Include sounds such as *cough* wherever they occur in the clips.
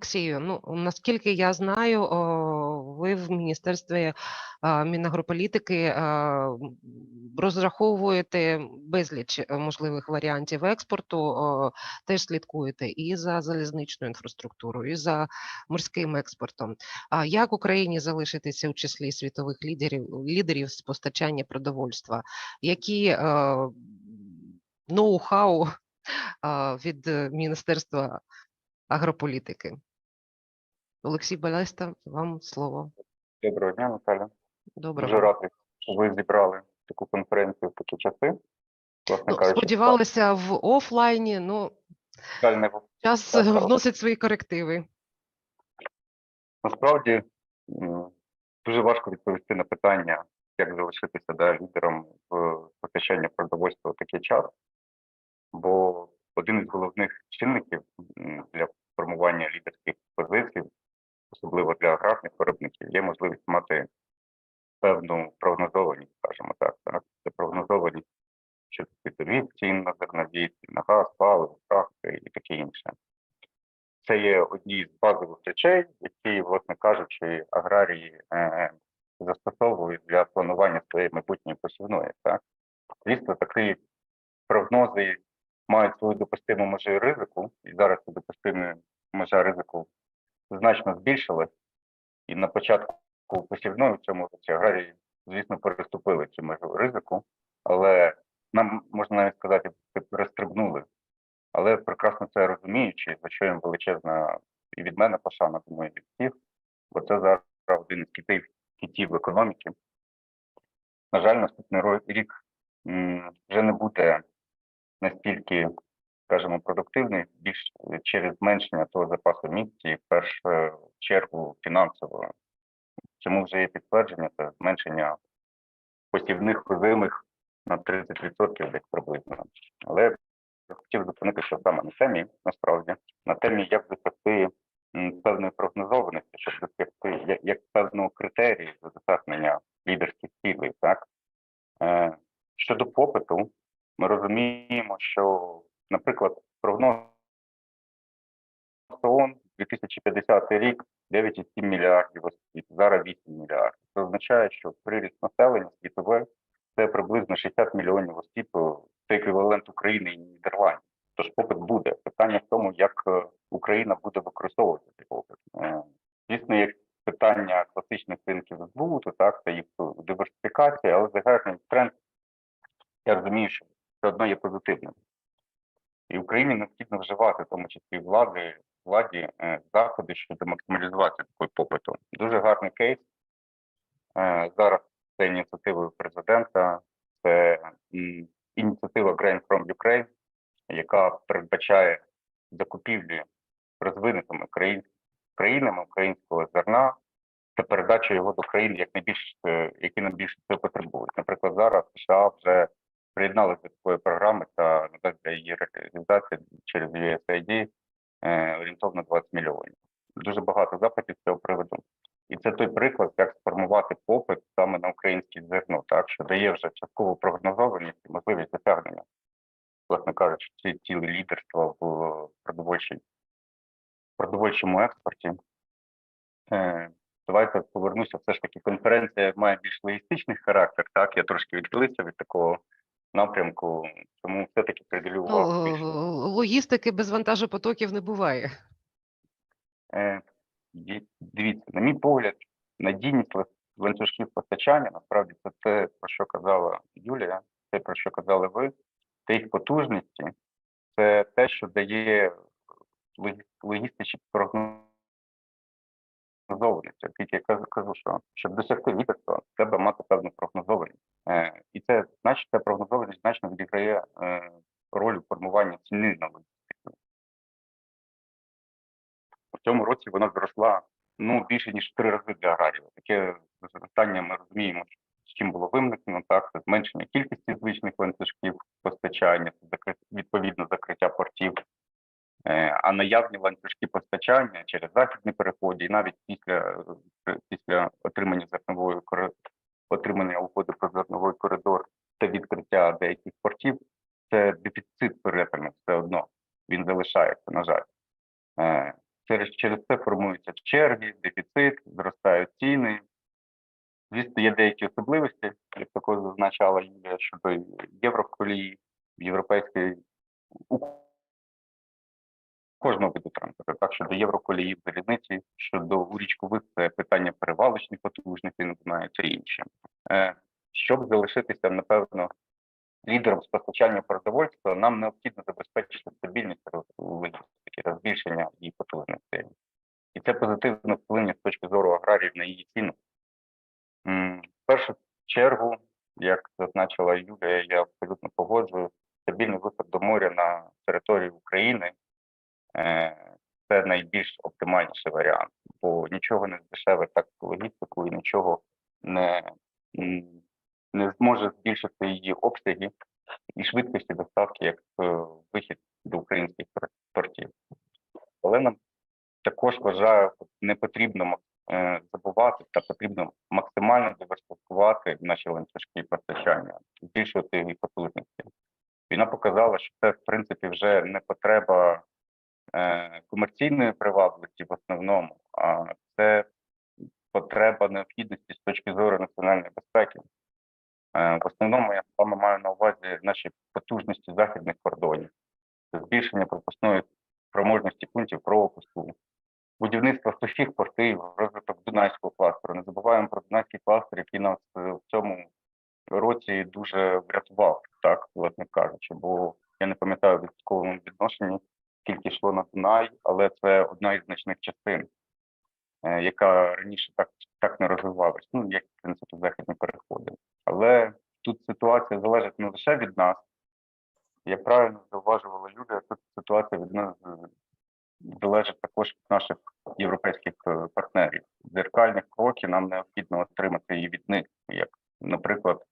Олексію, ну наскільки я знаю, ви в міністерстві Мінагрополітики розраховуєте безліч е, можливих варіантів експорту, теж слідкуєте і за залізничною інфраструктурою, і за морським експортом. А як Україні залишитися у числі світових лідерів лідерів з постачання продовольства? Які ноу-хау від Міністерства агрополітики? Олексій Балеста, вам слово. Доброго дня, Наталя. Доброго. Дуже радий, що ви зібрали таку конференцію в такі часи. Власне Ну, кажучи, сподівалися в офлайні, ну не час так. вносить свої корективи. насправді дуже важко відповісти на питання, як залишитися да, лідером в постачанні продовольства в такий час, бо один із головних чинників для формування лідерських позицій, особливо для аграрних виробників, є можливість мати певну прогнозованість, скажімо так. Це прогнозованість щодо світових цін на зернові, на газ, паливо, фрахти і таке інше. Це є одні з базових речей, які, власне кажучи, аграрії е, застосовують для планування своєї майбутньої посівної. Так? Звісно, такі прогнози мають свою допустиму межу ризику, і зараз допустима межа ризику значно збільшилась. І на початку посівної в цьому році аграрії, звісно, переступили цю межу ризику, але нам можна навіть сказати, перестрибнули. Але прекрасно це розуміючи, за що їм величезна і від мене пошана, думаю, від всіх, бо це зараз один із китів, китів економіки. На жаль, наступний рік вже не буде настільки, скажімо, продуктивний, більш через зменшення того запасу місць в першу чергу фінансового. Чому вже є підтвердження, це зменшення посівних озимих на 30% десь приблизно. Але я хотів зупинитися саме на темі, насправді, на темі, як досягти певної прогнозованості, щоб досягти як, як певного критерію досягнення лідерських цілей. Так? Е, щодо попиту, ми розуміємо, що, наприклад, прогноз ООН 2050 рік 9,7 мільярдів осіб, зараз 8 мільярдів. Це означає, що приріст населення світове це приблизно 60 мільйонів осіб, е, це еквівалент України і Нідерландів. Тож попит буде. Питання в тому, як е, Україна буде використовувати цей попит. Е, Звісно, є питання класичних ринків збуту, так, це їх диверсифікація, але загальний тренд, я розумію, що все одно є позитивним. І Україні необхідно вживати, в тому числі влади, владі е, заходи щодо максималізації такої попиту. Дуже гарний кейс. Е, зараз це ініціативою президента, це м, ініціатива Grain from Ukraine, яка передбачає закупівлі розвинутими країнами українського зерна та передачу його до країн, як найбільш, е, які найбільше цього потребують. Наприклад, зараз США USAID е, орієнтовно 20 мільйонів. Дуже багато запитів з цього приводу. І це той приклад, як сформувати попит саме на українське зерно, так що дає вже часткову прогнозованість і можливість досягнення, власне кажучи, ці цілі лідерства в продовольчій продовольчому експорті. Е, давайте повернуся. Все ж таки, конференція має більш логістичний характер. Так, я трошки відхилився від такого напрямку, тому все-таки приділю Ну, увагу. логістики без вантажопотоків не буває. Е, ді- Дивіться, на мій погляд, надійність лан- ланцюжків постачання насправді це те, про що казала Юлія, те, про що казали ви, це їх потужності, це те, що дає логі- логістичні прогнозованість. Тільки я кажу, кажу, що щоб досягти лідерства, треба мати певну прогнозованість. Е, і це значить, ця прогнозованість значно відіграє е, роль у ціни. В цьому році вона зросла ну більше ніж три рази для аграріїв. Таке зростання ми розуміємо, з чим було виникнено, так це зменшення кількості звичних ланцюжків постачання, відповідно закриття портів. Е, А наявні ланцюжки постачання через західні переходи, і навіть після е, після отримання зернової кори- отримання угоди про зерновий коридор та відкриття деяких портів, це дефіцит перетину все одно. Він залишається, на жаль. Е, Через через це формуються черги, дефіцит, зростають ціни. Звісно, є деякі особливості, як також зазначала Юлія, щодо євроколії, європейської у кожного виду транспорту, так щодо євроколії в залізниці, щодо річкових це питання перевалочних потужностей, не знаю, це інше. Е, щоб залишитися, напевно, лідером з постачання продовольства, нам необхідно забезпечити стабільність логістики, збільшення її потужностей. І це позитивно вплине з точки зору аграріїв на її ціну. В першу чергу, як зазначила Юлія, я абсолютно погоджую, стабільний виход до моря на території України е, це найбільш оптимальніший варіант, бо нічого не здешевить так логістику і нічого не, м, не зможе збільшити її обсяги і швидкості доставки як е, вихід до українських портів. Але нам також вважаю, не потрібно е, забувати та потрібно максимально диверсифікувати наші ланцюжки постачання, збільшувати їх потужності. Війна показала, що це в принципі вже не потреба е, комерційної привабливості в основному, а це потреба необхідності з точки зору національної безпеки. Е, В основному я саме маю на увазі наші потужності західних кордонів, збільшення пропускної спроможності пунктів пропуску, будівництво сухих портів, розвиток Дунайського кластеру. Не забуваємо про Дунайський кластер, який нас е, в цьому році дуже врятував, так, власне кажучи, бо я не пам'ятаю в військовому відношенні, скільки йшло на Дунай, але це одна із значних частин, е, яка раніше так, так не розвивалась. Ну, як в принципі західні переходи. Але тут ситуація залежить не лише від нас. Як правильно зауважувала Юлія, тут ситуація від нас е, залежить також від наших європейських е, партнерів. Дзеркальних кроків нам необхідно отримати і від них, як, наприклад,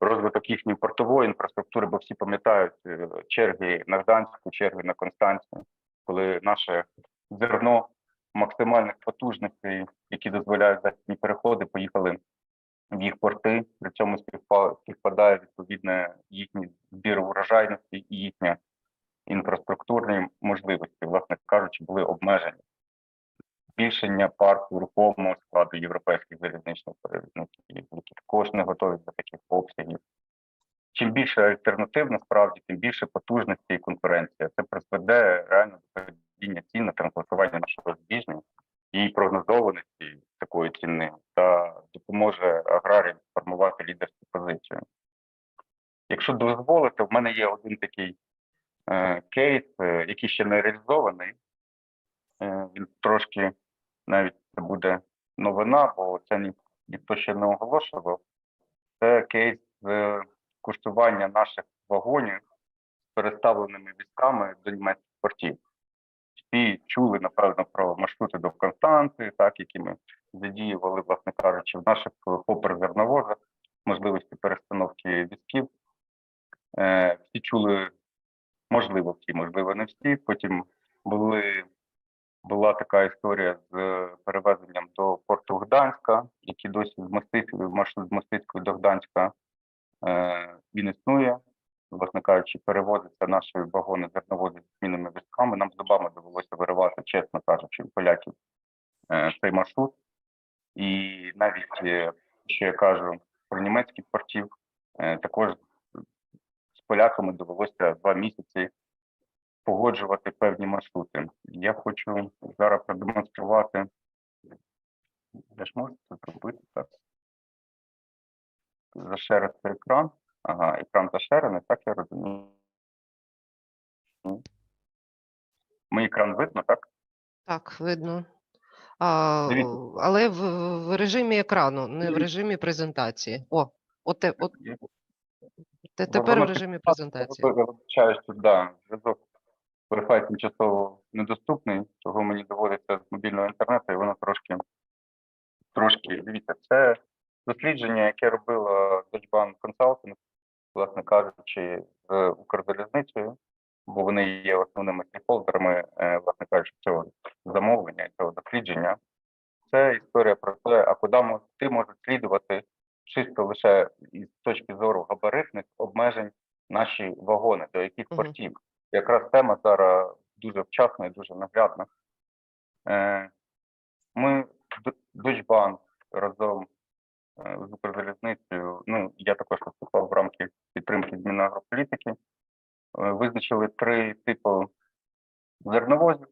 розвиток їхньої портової інфраструктури, бо всі пам'ятають е, черги на Гданську, черги на Констанцію, коли наше зерно максимальних потужностей, які дозволяють західні переходи, поїхали в їх порти. При цьому співпа- співпадає відповідне їхній збір урожайності і їхня інфраструктурні можливості, власне кажучи, були обмежені. Збільшення парку рухомого складу європейських залізничних перевізників, які також не готові до таких обсягів. Чим більше альтернатив, насправді, тим більше потужності і конкуренція. Це призведе реально до падіння цін на транспортування нашого збіжня і прогнозованості такої ціни та допоможе аграріям сформувати лідерську позицію. Якщо дозволите, в мене є один такий е, кейс, е, який ще не реалізований. Е, він трошки навіть це буде новина, бо це ні, ніхто ще не оголошував. Це кейс з куштування наших вагонів з переставленими візками до німецьких портів. Всі чули, напевно, про маршрути до Констанції, так, які ми задіювали, власне кажучи, в наших хопер зерновозах, можливості перестановки візків. Е, всі чули, можливо, всі, можливо, не всі. Потім були, була така історія з перевезенням до порту Гданська, який досі з Мостицької, маршрут з Мостицької до Гданська е, він існує. Власне кажучи, перевозиться наші вагони зерновози з змінними візками. Нам зубами довелося виривати, чесно кажучи, у поляків е, цей маршрут. І навіть, е, що я кажу про німецьких портів, е, також з поляками довелося два місяці погоджувати певні маршрути. Я хочу зараз продемонструвати. Я ж можу це зробити так. Зашерити екран. Ага, так я розумію. Мій екран видно, так? Так, видно. А, Дивіться. але в, в режимі екрану, не в режимі презентації. О, от, от те- тепер в режимі Я презентації. вибачаюсь, тут да, зв'язок Wi-Fi тимчасово недоступний, того мені доводиться з мобільного інтернету, і воно трошки, трошки, дивіться, це дослідження, яке робила Deutsche Bank Consulting, власне кажучи, з Укрзалізницею, бо вони є основними стейкхолдерами, е, власне кажучи, цього замовлення, цього дослідження. Це історія про те, а куди ти можеш слідувати чисто лише із точки зору габаритних обмежень наші вагони, до яких Мгм. портів. Якраз тема зараз дуже вчасна і дуже наглядна. Е, Ми Дочбанк разом з Укрзалізницею, ну я також виступав в рамках підтримки зміни агрополітики. е, Визначили три типи зерновозів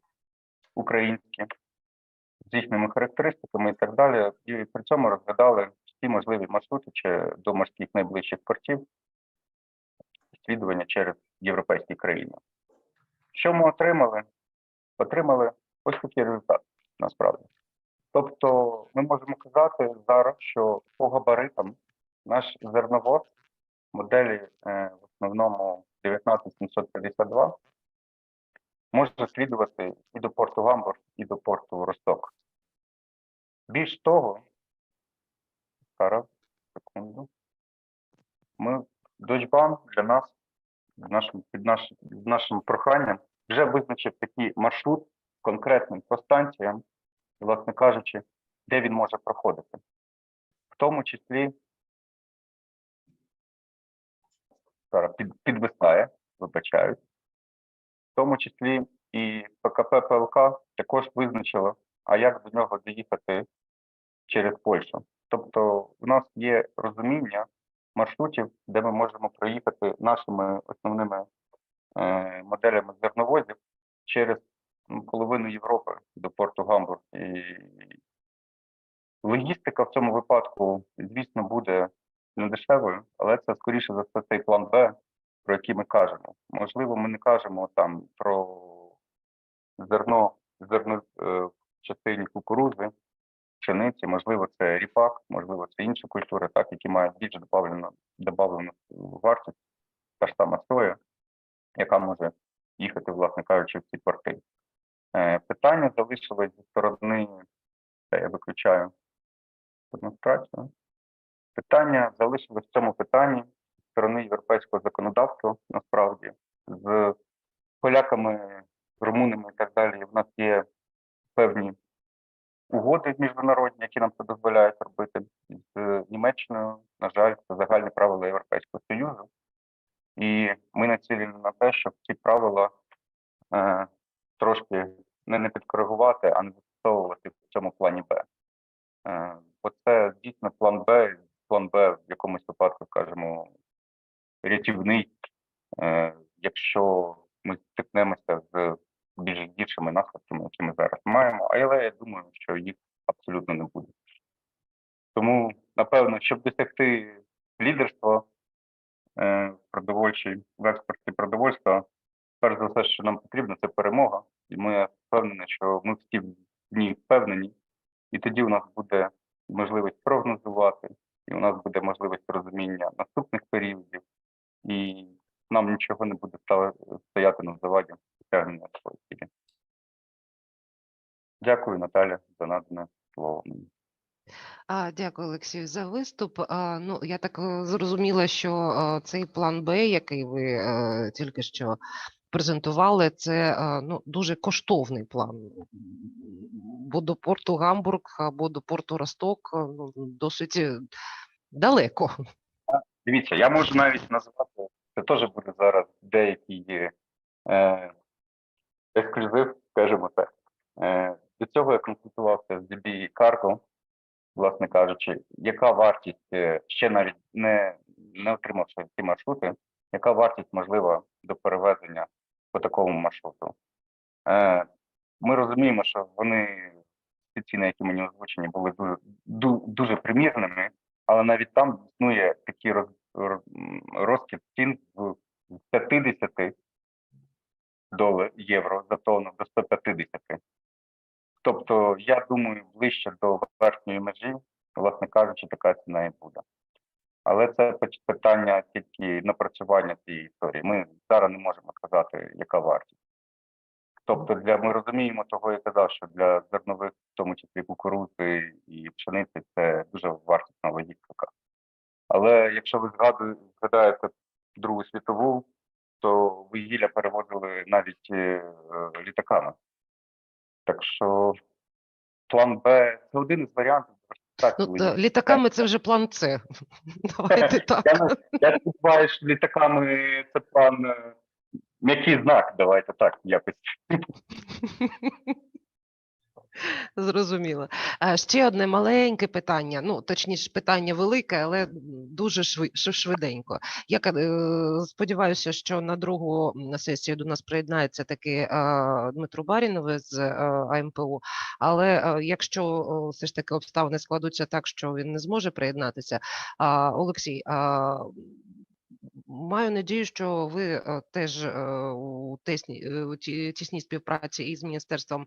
українські з їхніми характеристиками і так далі. І при цьому розглядали всі можливі маршрути чи до морських найближчих портів слідування через європейські країни. Що ми отримали? Отримали ось такий результат насправді. Тобто, ми можемо казати зараз, що по габаритам наш зерновоз моделі е, в основному 19752 може слідувати і до порту Гамбург, і до порту Росток. Більш того, зараз, секунду, ми Дочбанк для нас з нашим, під наш, з нашим проханням вже визначив такий маршрут конкретним по станціям, власне кажучи, де він може проходити. В тому числі зараз під, підвисає, вибачають. В тому числі і ПКП ПЛК також визначило, а як до нього доїхати через Польщу. Тобто, у нас є розуміння маршрутів, де ми можемо проїхати нашими основними е, моделями зерновозів через ну, половину Європи до порту Гамбург. І логістика в цьому випадку, звісно, буде не дешевою, але це скоріше за все цей план Б, про який ми кажемо. Можливо, ми не кажемо там про зерно, зерно е, в частині кукурузи, пшениці, можливо, це ріпак, можливо, це інші культури, так, які мають більш добавлену, добавлену вартість, та ж сама соя, яка може їхати, власне кажучи, в ці порти. Е, питання залишилось зі сторони, та я виключаю демонстрацію. Питання залишилось в цьому питанні зі сторони європейського законодавства, насправді, з поляками, румунами і так далі. В нас є певні угоди міжнародні, які нам це дозволяють робити з Німеччиною. На жаль, це загальні правила Європейського Союзу. І ми націлені на те, щоб ці правила е, трошки не, не підкоригувати, а не застосовувати в цьому плані Б. Е, бо це дійсно план Б, план Б в якомусь випадку, скажімо, рятівний, е, якщо ми стикнемося з більш гіршими наслідками, які ми зараз маємо, але я думаю, що їх абсолютно не буде. Тому, напевно, щоб досягти лідерства е, в продовольчій в експорті продовольства, перш за все, що нам потрібно, це перемога. І ми впевнені, що ми всі в ній впевнені, і тоді у нас буде можливість прогнозувати, і у нас буде можливість розуміння наступних періодів, і нам нічого не буде стояти на заваді досягнення своїх цілі. Дякую, Наталя, за надане слово. Дякую, Олексію, за виступ. Ну, я так е, зрозуміла, що е, цей план Б, який ви е, тільки що презентували, це ну, дуже коштовний план. Бо до порту Гамбург або до порту Росток ну, досить е, далеко. Дивіться, я можу навіть назвати, це теж буде зараз деякий е, ексклюзив, скажімо так. Е, до цього я консультувався з DB Cargo, власне кажучи, яка вартість, е, ще навіть не, не отримавши ці маршрути, яка вартість можлива до перевезення по такому маршруту. Е, ми розуміємо, що вони, ці ціни, які мені озвучені, були дуже, ду- дуже примірними, але навіть там існує такий роз, розкид цін з 50 доларів євро за тонну до 150. Тобто, я думаю, ближче до верхньої межі, власне кажучи, така ціна і буде. Але це питання тільки напрацювання цієї історії. Ми зараз не можемо сказати, яка вартість. Тобто, для ми розуміємо того, я казав, що для зернових, в тому числі кукурузи і пшениці, це дуже вартісна логістика. Але якщо ви згадаєте Другу світову, то вугілля перевозили навіть е, літаками. Так що план Б це один із варіантів. Так, Ну, та, літаками це вже план С. *laughs* Давайте так. Я, я сподіваюся, що літаками це план е, м'який знак. Давайте так якось. *laughs* Зрозуміло. Ще одне маленьке питання, ну точніше, питання велике, але дуже швиденько. Я е, сподіваюся, що на другу сесію до нас приєднається таки е, Дмитро Барінов з е, АМПУ. Але е, якщо все ж таки обставини складуться так, що він не зможе приєднатися, Олексій, Маю надію, що ви е, теж е, у тісній, е, у ті- тісній співпраці із міністерством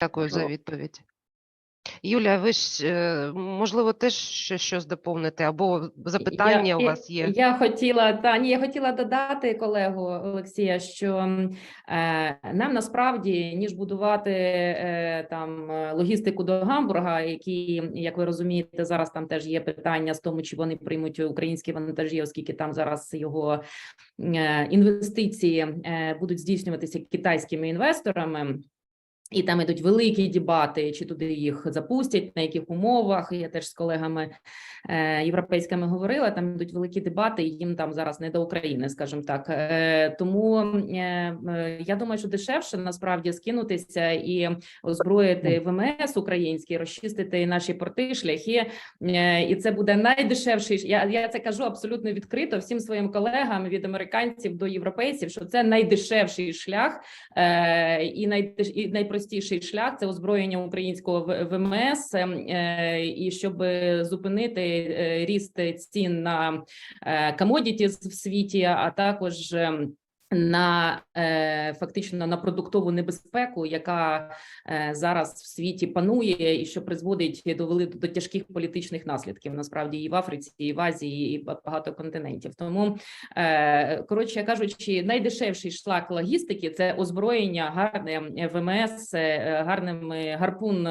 Дякую за відповідь. Юля, ви ж, е, можливо, теж ще щось доповнити, або запитання у вас є? Я хотіла та ні, я хотіла додати колегу Олексія, що е, нам насправді ніж будувати е, там е, логістику до Гамбурга, які, як ви розумієте, зараз там теж є питання з тому, чи вони приймуть українські вантажі, оскільки там зараз його е, інвестиції е, будуть здійснюватися китайськими інвесторами. І там ідуть великі дебати, чи туди їх запустять, на яких умовах. Я теж з колегами е, європейськими говорила. Там ідуть великі дебати, і їм там зараз не до України, скажімо так. Е, тому е, е, я думаю, що дешевше насправді скинутися і озброїти ВМС український, розчистити наші порти, шляхи. Е, і це буде найдешевший. Я, я це кажу абсолютно відкрито всім своїм колегам від американців до європейців, що це найдешевший шлях е, і, найдеш, і найпростіший шлях це озброєння українського ВМС, е, і щоб зупинити е, ріст цін на комодіті в світі, а також. На е, фактично на продуктову небезпеку, яка е, зараз в світі панує, і що призводить до вели до тяжких політичних наслідків насправді і в Африці, і в Азії, і багато континентів. Тому Е, Коротше кажучи, найдешевший шлак логістики це озброєння гарне ВМС, гарними гарпун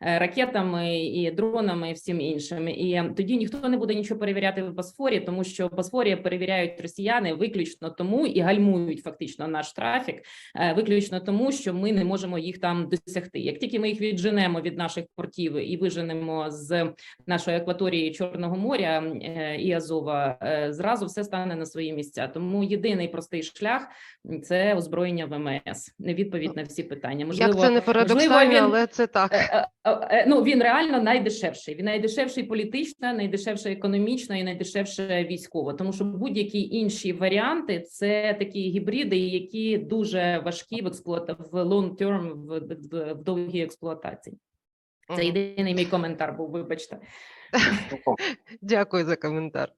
ракетами і дронами, і всім іншим. І тоді ніхто не буде нічого перевіряти в Босфорі, тому що в Босфорі перевіряють росіяни виключно тому і гальмують фактично наш трафік, е, виключно тому, що ми не можемо їх там досягти. Як тільки ми їх відженемо від наших портів і виженемо з нашої акваторії Чорного моря е, і Азова, е, зразу все стане на свої місця. Тому єдиний простий шлях це озброєння ВМС. Не відповідь на всі питання. Можливо, Як це не парадоксально, він- але це так. Ну він реально найдешевший. Він найдешевший політично, найдешевший економічно і найдешевше військово. Тому що будь-які інші варіанти це такі гібриди, які дуже важкі в експлуата в long term, в, в, в довгій експлуатації. Це єдиний мій коментар був. Вибачте. *laughs* Дякую за коментар.